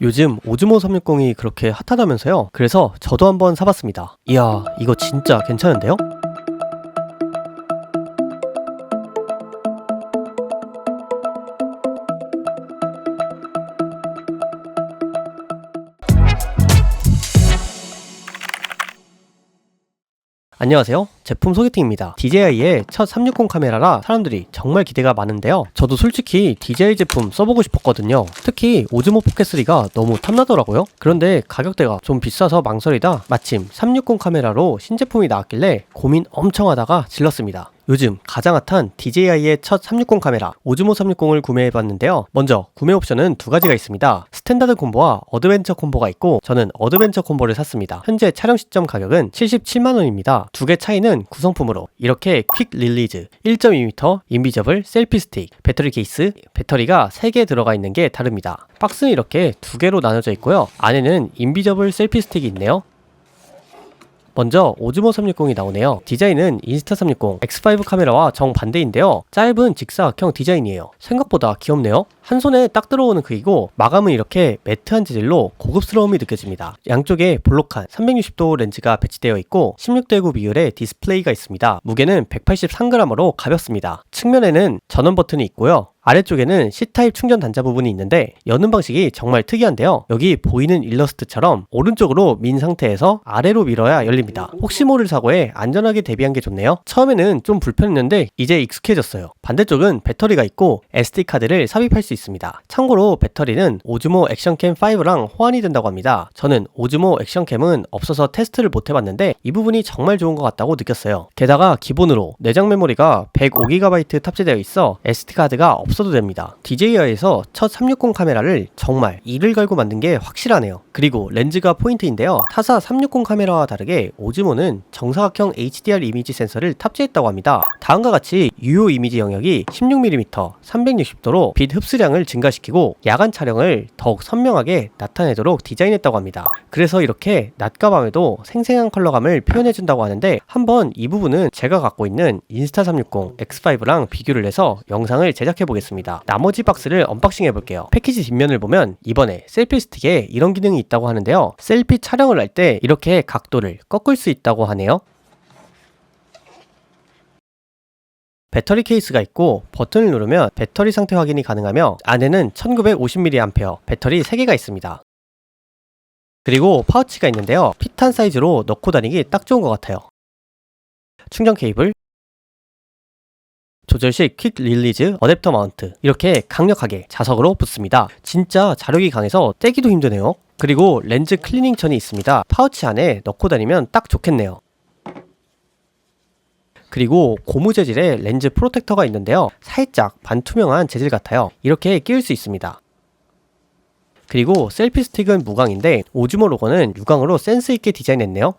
요즘 오즈모 360이 그렇게 핫하다면서요? 그래서 저도 한번 사봤습니다. 이야, 이거 진짜 괜찮은데요? 안녕하세요. 제품 소개팅입니다. DJI의 첫 360 카메라라 사람들이 정말 기대가 많은데요. 저도 솔직히 DJI 제품 써보고 싶었거든요. 특히 오즈모 포켓3가 너무 탐나더라고요. 그런데 가격대가 좀 비싸서 망설이다 마침 360 카메라로 신제품이 나왔길래 고민 엄청 하다가 질렀습니다. 요즘 가장 핫한 DJI의 첫 360 카메라 오즈모 360을 구매해봤는데요. 먼저 구매 옵션은 두 가지가 있습니다. 스탠다드 콤보와 어드벤처 콤보가 있고 저는 어드벤처 콤보를 샀습니다. 현재 촬영 시점 가격은 77만원입니다. 두 개 차이는 구성품으로 이렇게 퀵 릴리즈 1.2m 인비저블 셀피 스틱 배터리 케이스 배터리가 3개 들어가 있는 게 다릅니다. 박스는 이렇게 두 개로 나눠져 있고요. 안에는 인비저블 셀피 스틱이 있네요. 먼저 오즈모 360이 나오네요. 디자인은 인스타 360 X5 카메라와 정반대인데요. 짧은 직사각형 디자인이에요. 생각보다 귀엽네요. 한 손에 딱 들어오는 크기고 마감은 이렇게 매트한 재질로 고급스러움이 느껴집니다. 양쪽에 볼록한 360도 렌즈가 배치되어 있고 16대 9 비율의 디스플레이가 있습니다. 무게는 183g으로 가볍습니다. 측면에는 전원 버튼이 있고요. 아래쪽에는 C타입 충전 단자 부분이 있는데 여는 방식이 정말 특이한데요. 여기 보이는 일러스트처럼 오른쪽으로 민 상태에서 아래로 밀어야 열립니다. 혹시 모를 사고에 안전하게 대비한 게 좋네요. 처음에는 좀 불편했는데 이제 익숙해졌어요. 반대쪽은 배터리가 있고 SD카드를 삽입할 수 있습니다. 참고로 배터리는 오즈모 액션캠 5랑 호환이 된다고 합니다. 저는 오즈모 액션캠은 없어서 테스트를 못 해봤는데 이 부분이 정말 좋은 것 같다고 느꼈어요. 게다가 기본으로 내장 메모리가 105GB 탑재되어 있어 SD카드가 없어 도 됩니다. DJI에서 첫 360 카메라를 정말 이를 갈고 만든 게 확실하네요. 그리고 렌즈가 포인트인데요. 타사 360 카메라와 다르게 오즈모는 정사각형 HDR 이미지 센서를 탑재했다고 합니다. 다음과 같이 유효 이미지 영역이 16mm 360도로 빛 흡수량을 증가시키고 야간 촬영을 더욱 선명하게 나타내도록 디자인했다고 합니다. 그래서 이렇게 낮과 밤에도 생생한 컬러감을 표현해준다고 하는데 한번 이 부분은 제가 갖고 있는 인스타 360 X5랑 비교를 해서 영상을 제작해 보겠 습니다. 나머지 박스를 언박싱 해볼게요. 패키지 뒷면을 보면 이번에 셀피 스틱에 이런 기능이 있다고 하는데요. 셀피 촬영을 할 때 이렇게 각도를 꺾을 수 있다고 하네요. 배터리 케이스가 있고 버튼을 누르면 배터리 상태 확인이 가능하며 안에는 1950mAh 배터리 3개가 있습니다. 그리고 파우치가 있는데요. 핏한 사이즈로 넣고 다니기 딱 좋은 것 같아요. 충전 케이블, 조절식 퀵 릴리즈 어댑터 마운트 이렇게 강력하게 자석으로 붙습니다. 진짜 자력이 강해서 떼기도 힘드네요. 그리고 렌즈 클리닝천이 있습니다. 파우치 안에 넣고 다니면 딱 좋겠네요. 그리고 고무 재질의 렌즈 프로텍터가 있는데요. 살짝 반투명한 재질 같아요. 이렇게 끼울 수 있습니다. 그리고 셀피 스틱은 무광인데 오즈모 로고는 유광으로 센스 있게 디자인했네요.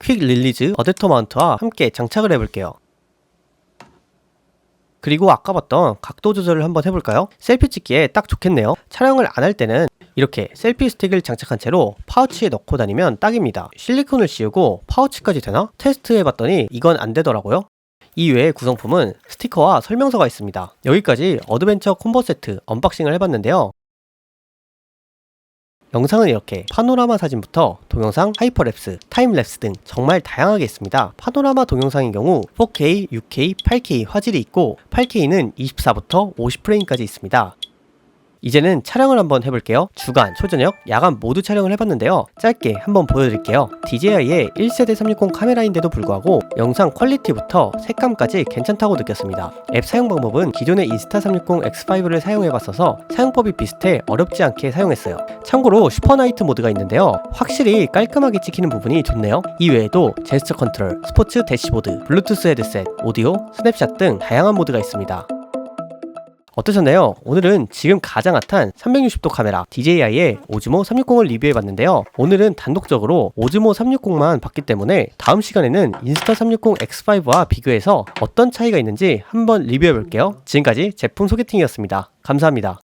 퀵 릴리즈 어댑터 마운트와 함께 장착을 해볼게요. 그리고 아까 봤던 각도 조절을 한번 해볼까요? 셀피 찍기에 딱 좋겠네요. 촬영을 안 할 때는 이렇게 셀피 스틱을 장착한 채로 파우치에 넣고 다니면 딱입니다. 실리콘을 씌우고 파우치까지 되나? 테스트 해봤더니 이건 안 되더라고요. 이 외의 구성품은 스티커와 설명서가 있습니다. 여기까지 어드벤처 콤보 세트 언박싱을 해봤는데요. 영상은 이렇게 파노라마 사진부터 동영상, 하이퍼랩스, 타임랩스 등 정말 다양하게 있습니다. 파노라마 동영상의 경우 4K, 6K, 8K 화질이 있고 8K는 24부터 50프레임까지 있습니다. 이제는 촬영을 한번 해볼게요. 주간, 초저녁, 야간 모두 촬영을 해봤는데요. 짧게 한번 보여드릴게요. DJI의 1세대 360 카메라인데도 불구하고 영상 퀄리티부터 색감까지 괜찮다고 느꼈습니다. 앱 사용 방법은 기존의 인스타 360 X5를 사용해봤어서 사용법이 비슷해 어렵지 않게 사용했어요. 참고로 슈퍼나이트 모드가 있는데요. 확실히 깔끔하게 찍히는 부분이 좋네요. 이 외에도 제스처 컨트롤, 스포츠 대시보드, 블루투스 헤드셋, 오디오, 스냅샷 등 다양한 모드가 있습니다. 어떠셨나요? 오늘은 지금 가장 핫한 360도 카메라 DJI의 오즈모 360을 리뷰해 봤는데요. 오늘은 단독적으로 오즈모 360만 봤기 때문에 다음 시간에는 인스타 360 X5와 비교해서 어떤 차이가 있는지 한번 리뷰해 볼게요. 지금까지 제품 소개팅이었습니다. 감사합니다.